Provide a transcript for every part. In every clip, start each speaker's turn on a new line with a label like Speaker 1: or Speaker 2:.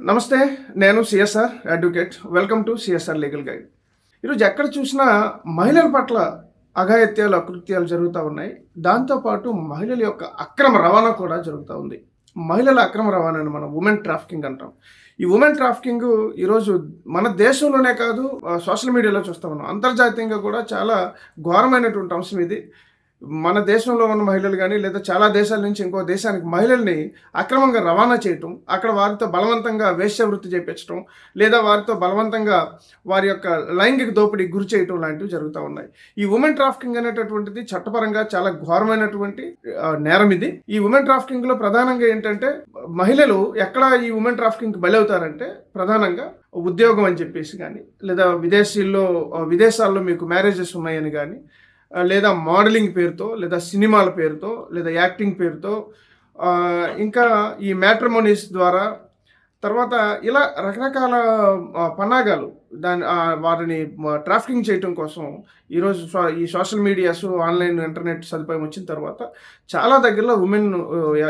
Speaker 1: నమస్తే నేను CSR advocate. Welcome to CSR legal guide. ఈరోజు ఎక్కడ చూసినా మహిళల పట్ల అఘాయిత్యాలు అకృత్యాలు జరుగుతూ ఉన్నాయి. దాంతోపాటు మహిళల యొక్క అక్రమ రవాణా కూడా జరుగుతూ ఉంది. మహిళల అక్రమ రవాణాని మనం ఉమెన్ ట్రాఫికింగ్ అంటాం. ఈ ఉమెన్ ట్రాఫికింగ్ ఈరోజు మన దేశంలోనే కాదు సోషల్ మీడియాలో చూస్తూ ఉన్నాం. అంతర్జాతీయంగా కూడా చాలా ఘోరమైనటువంటి అంశం ఇది. మన దేశంలో ఉన్న మహిళలు కానీ లేదా చాలా దేశాల నుంచి ఇంకో దేశానికి మహిళల్ని అక్రమంగా రవాణా చేయటం అక్కడ వారితో బలవంతంగా వేశ్యవృత్తి చేపించడం లేదా వారితో బలవంతంగా వారి యొక్క లైంగిక దోపిడీకి గురి చేయటం లాంటివి జరుగుతూ ఉన్నాయి. ఈ ఉమెన్ ట్రాఫికింగ్ అనేటటువంటిది చట్టపరంగా చాలా ఘోరమైనటువంటి నేరం ఇది. ఈ ఉమెన్ ట్రాఫికింగ్లో ప్రధానంగా ఏంటంటే మహిళలు ఎక్కడ ఈ ఉమెన్ ట్రాఫికింగ్కి బలి అవుతారంటే ప్రధానంగా ఉద్యోగం అని చెప్పేసి కానీ లేదా విదేశీల్లో విదేశాల్లో మీకు మ్యారేజెస్ ఉన్నాయని కానీ లేదా మోడలింగ్ పేరుతో లేదా సినిమాల పేరుతో లేదా యాక్టింగ్ పేరుతో ఇంకా ఈ మ్యాట్రిమోనీస్ ద్వారా తర్వాత ఇలా రకరకాల పన్నాగాలు దాని వారిని ట్రాఫికింగ్ చేయటం కోసం ఈరోజు సో- ఈ సోషల్ మీడియాస్ ఆన్లైన్ ఇంటర్నెట్ సదుపాయం వచ్చిన తర్వాత చాలా దగ్గరలో ఉమెన్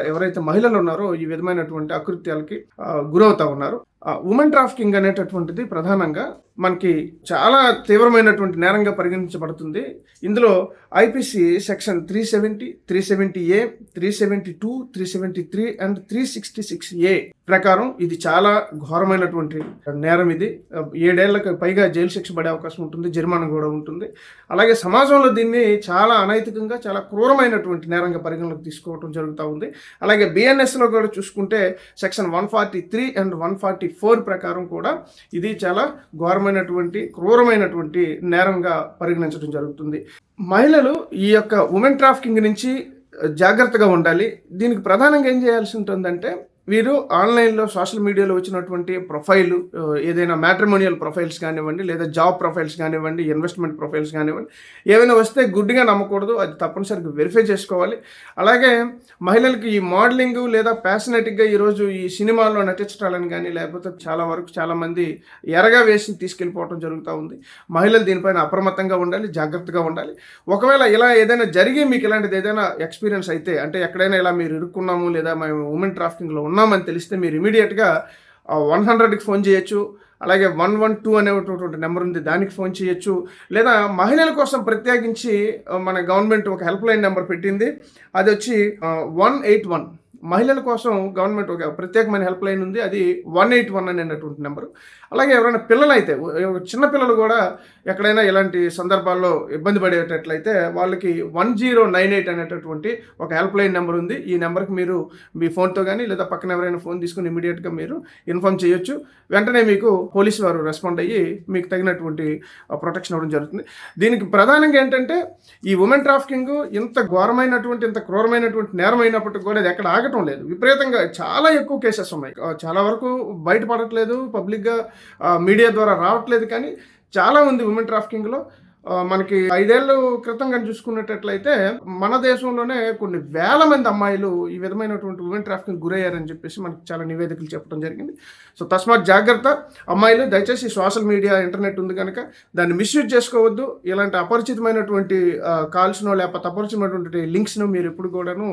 Speaker 1: ఎవరైతే మహిళలు ఉన్నారో ఈ విధమైనటువంటి అకృత్యాలకి గురవుతూ గురవుతా ఉన్నారు. ఉమెన్ ట్రాఫికింగ్ అనేటటువంటిది ప్రధానంగా మనకి చాలా తీవ్రమైనటువంటి నేరంగా పరిగణించబడుతుంది. ఇందులో IPC section three seventy three seventy A three seventy two three seventy three and three sixty six A ప్రకారం ఇది చాలా ఘోరమైనటువంటి నేరం ఇది. ఏడేళ్ళకు పైగా జైలు శిక్ష పడే అవకాశం ఉంటుంది జరిమానా కూడా ఉంటుంది. అలాగే సమాజంలో దీన్ని చాలా అనైతికంగా చాలా క్రూరమైనటువంటి నేరంగా పరిగణలోకి తీసుకోవడం జరుగుతూ ఉంది. అలాగే బిఎన్ఎస్లో కూడా చూసుకుంటే section one forty three and one forty four ప్రకారం కూడా ఇది చాలా ఘోరమైనటువంటి క్రూరమైనటువంటి నేరంగా పరిగణించడం జరుగుతుంది. మహిళలు ఈ యొక్క ఉమెన్ ట్రాఫికింగ్ నుంచి జాగ్రత్తగా ఉండాలి. దీనికి ప్రధానంగా ఏం చేయాల్సి ఉంటుందంటే వీరు ఆన్లైన్లో సోషల్ మీడియాలో వచ్చినటువంటి ప్రొఫైల్ ఏదైనా మ్యాట్రిమోనియల్ ప్రొఫైల్స్ కానివ్వండి లేదా జాబ్ ప్రొఫైల్స్ కానివ్వండి ఇన్వెస్ట్మెంట్ ప్రొఫైల్స్ కానివ్వండి ఏవైనా వస్తే గుడ్డిగా నమ్మకూడదు అది తప్పనిసరిగా వెరిఫై చేసుకోవాలి. అలాగే మహిళలకి ఈ మోడలింగ్ లేదా ప్యాషనెటిక్గా ఈరోజు ఈ సినిమాల్లో నటించడాలని కానీ లేకపోతే చాలా వరకు చాలామంది ఎరగా వేసి తీసుకెళ్ళిపోవడం జరుగుతూ ఉంది. మహిళలు దీనిపైన అప్రమత్తంగా ఉండాలి జాగ్రత్తగా ఉండాలి. ఒకవేళ ఇలా ఏదైనా జరిగి మీకు ఇలాంటిది ఏదైనా ఎక్స్పీరియన్స్ అయితే అంటే ఎక్కడైనా ఇలా మీరు ఇరుక్కున్నాము లేదా మేము ఉమెన్ ట్రాఫికింగ్లో ఉన్నామని తెలిస్తే మీరు ఇమీడియట్గా వన్ హండ్రెడ్కి ఫోన్ చేయొచ్చు. అలాగే వన్ వన్ టూ అనేటువంటి నెంబర్ ఉంది దానికి ఫోన్ చేయొచ్చు. లేదా మహిళల కోసం ప్రత్యేకించి మన గవర్నమెంట్ ఒక హెల్ప్ లైన్ నెంబర్ పెట్టింది. అది వచ్చి వన్ ఎయిట్ వన్. మహిళల కోసం గవర్నమెంట్ ఒక ప్రత్యేకమైన హెల్ప్ లైన్ ఉంది. అది వన్ ఎయిట్ వన్ అనేటటువంటి నెంబరు. అలాగే ఎవరైనా పిల్లలు అయితే చిన్న పిల్లలు కూడా ఎక్కడైనా ఇలాంటి సందర్భాల్లో ఇబ్బంది పడేటట్లయితే వాళ్ళకి వన్ జీరో నైన్ ఎయిట్ అనేటటువంటి ఒక హెల్ప్ లైన్ నెంబర్ ఉంది. ఈ నెంబర్కి మీరు మీ ఫోన్తో కానీ లేదా పక్కన ఎవరైనా ఫోన్ తీసుకుని ఇమీడియట్గా మీరు ఇన్ఫామ్ చేయొచ్చు. వెంటనే మీకు పోలీసు వారు రెస్పాండ్ అయ్యి మీకు తగినటువంటి ప్రొటెక్షన్ ఇవ్వడం జరుగుతుంది. దీనికి ప్రధానంగా ఏంటంటే ఈ ఉమెన్ ట్రాఫికింగ్ ఇంత ఘోరమైనటువంటి ఇంత క్రూరమైనటువంటి నేరం అయినప్పటికీ కూడా ఇది ఎక్కడ ఆగటం లేదు. విపరీతంగా చాలా ఎక్కువ కేసెస్ ఉన్నాయి. చాలా వరకు బయటపడట్లేదు పబ్లిక్గా మీడియా ద్వారా రావట్లేదు కానీ చాలా ఉంది ఉమెన్ ట్రాఫికింగ్లో. మనకి ఐదేళ్ళు క్రితం కానీ చూసుకున్నట్లయితే మన దేశంలోనే కొన్ని వేల మంది అమ్మాయిలు ఈ విధమైనటువంటి ఉమెన్ ట్రాఫికింగ్ గురయ్యారని చెప్పేసి మనకి చాలా నివేదికలు చెప్పడం జరిగింది. సో తస్మాత్ జాగ్రత్త అమ్మాయిలు దయచేసి సోషల్ మీడియా ఇంటర్నెట్ ఉంది కనుక దాన్ని మిస్యూజ్ చేసుకోవద్దు. ఇలాంటి అపరిచితమైనటువంటి కాల్స్నో లేకపోతే అపరిచితమైనటువంటి లింక్స్ను మీరు ఎప్పుడు కూడాను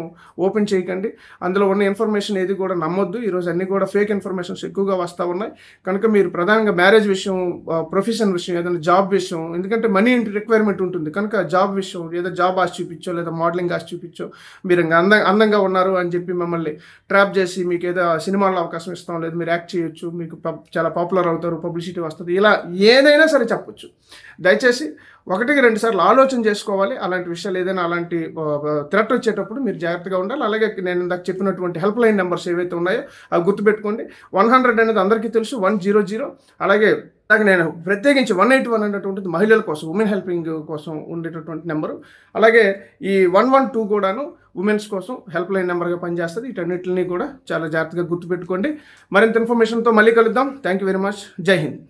Speaker 1: ఓపెన్ చేయకండి. అందులో ఉన్న ఇన్ఫర్మేషన్ ఏది కూడా నమ్మొద్దు. ఈరోజు అన్ని కూడా ఫేక్ ఇన్ఫర్మేషన్స్ ఎక్కువగా వస్తూ ఉన్నాయి. కనుక మీరు ప్రధానంగా మ్యారేజ్ విషయం ప్రొఫెషన్ విషయం ఏదైనా జాబ్ విషయం ఎందుకంటే మనీ రిక్వైర్మెంట్ ఉంటుంది? కనుక జాబ్ విషయం ఏదో జాబ్ ఆశ చూపించో లేదా మోడలింగ్ ఆశ చూపించో మీరు ఇంకా అంద అందంగా ఉన్నారు అని చెప్పి మిమ్మల్ని ట్రాప్ చేసి మీకు ఏదో సినిమాల్లో అవకాశం ఇస్తాం లేదు మీరు యాక్ట్ చేయొచ్చు మీకు చాలా పాపులర్ అవుతారు పబ్లిసిటీ వస్తుంది ఇలా ఏదైనా సరే చెప్పొచ్చు. దయచేసి ఒకటికి రెండు సార్లు ఆలోచన చేసుకోవాలి. అలాంటి విషయాలు ఏదైనా అలాంటి థ్రెట్ వచ్చేటప్పుడు మీరు జాగ్రత్తగా ఉండాలి. అలాగే నేను ఇందాక చెప్పినటువంటి హెల్ప్ లైన్ నెంబర్స్ ఏవైతే ఉన్నాయో అవి గుర్తుపెట్టుకోండి. వన్ హండ్రెడ్ అనేది అందరికీ తెలుసు. One zero zero. అలాగే అలాగే నేను ప్రత్యేకించి వన్ ఎయిట్ వన్ అనేటువంటిది మహిళల కోసం ఉమెన్ హెల్పింగ్ కోసం ఉండేటటువంటి నెంబరు. అలాగే ఈ వన్ వన్ టూ కూడాను ఉమెన్స్ కోసం హెల్ప్ లైన్ నెంబర్గా పనిచేస్తుంది. వీటన్నిటిని కూడా చాలా జాగ్రత్తగా గుర్తుపెట్టుకోండి. మరింత ఇన్ఫర్మేషన్తో మళ్ళీ కలుద్దాం. Thank you very much. జై హింద్.